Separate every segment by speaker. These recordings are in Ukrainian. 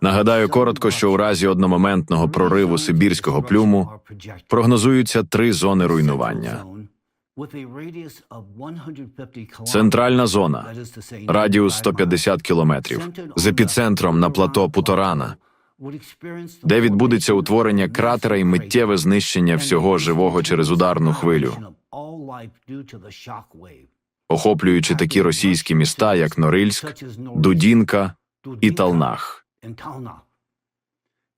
Speaker 1: Нагадаю коротко, що у разі одномоментного прориву сибірського плюму прогнозуються три зони руйнування. Центральна зона радіус 150 кілометрів з епіцентром на плато Путорана, де відбудеться утворення кратера і миттєве знищення всього живого через ударну хвилю, охоплюючи такі російські міста, як Норильськ, Дудінка і Талнах.
Speaker 2: And Talnach.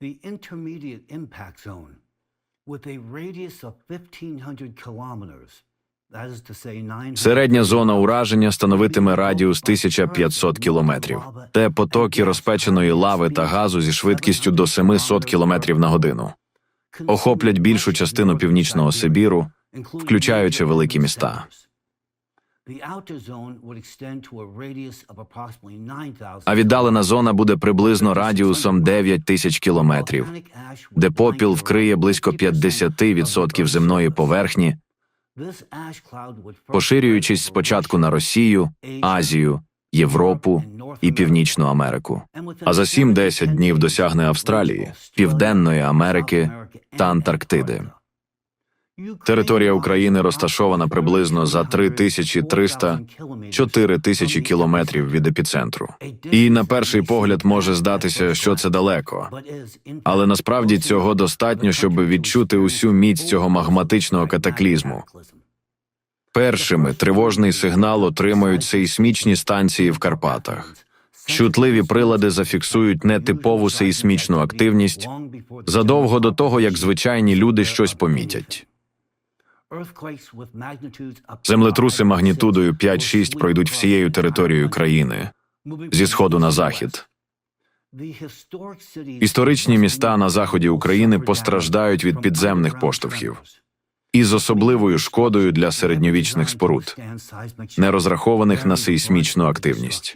Speaker 2: The intermediate impact zone, with a radius of 1,500 kilometers, that is to say 900
Speaker 1: Середня зона ураження становитиме радіус 1500 кілометрів, де потоки розпеченої лави та газу зі швидкістю до 700 кілометрів на годину охоплять більшу частину північного Сибіру, включаючи великі міста. А віддалена зона буде приблизно радіусом 9 тисяч кілометрів, де попіл вкриє близько 50% земної поверхні, поширюючись спочатку на Росію, Азію, Європу і Північну Америку. А за 7-10 днів досягне Австралії, Південної Америки та Антарктиди. Територія України розташована приблизно за 3300-4 тисячі кілометрів від епіцентру. І на перший погляд може здатися, що це далеко. Але насправді цього достатньо, щоб відчути усю міць цього магматичного катаклізму. Першими тривожний сигнал отримають сейсмічні станції в Карпатах. Чутливі прилади зафіксують нетипову сейсмічну активність задовго до того, як звичайні люди щось помітять. Землетруси магнітудою 5-6 пройдуть всією територією країни зі сходу на захід. Історичні міста на заході України постраждають від підземних поштовхів. із особливою шкодою для середньовічних споруд, не розрахованих на сейсмічну активність.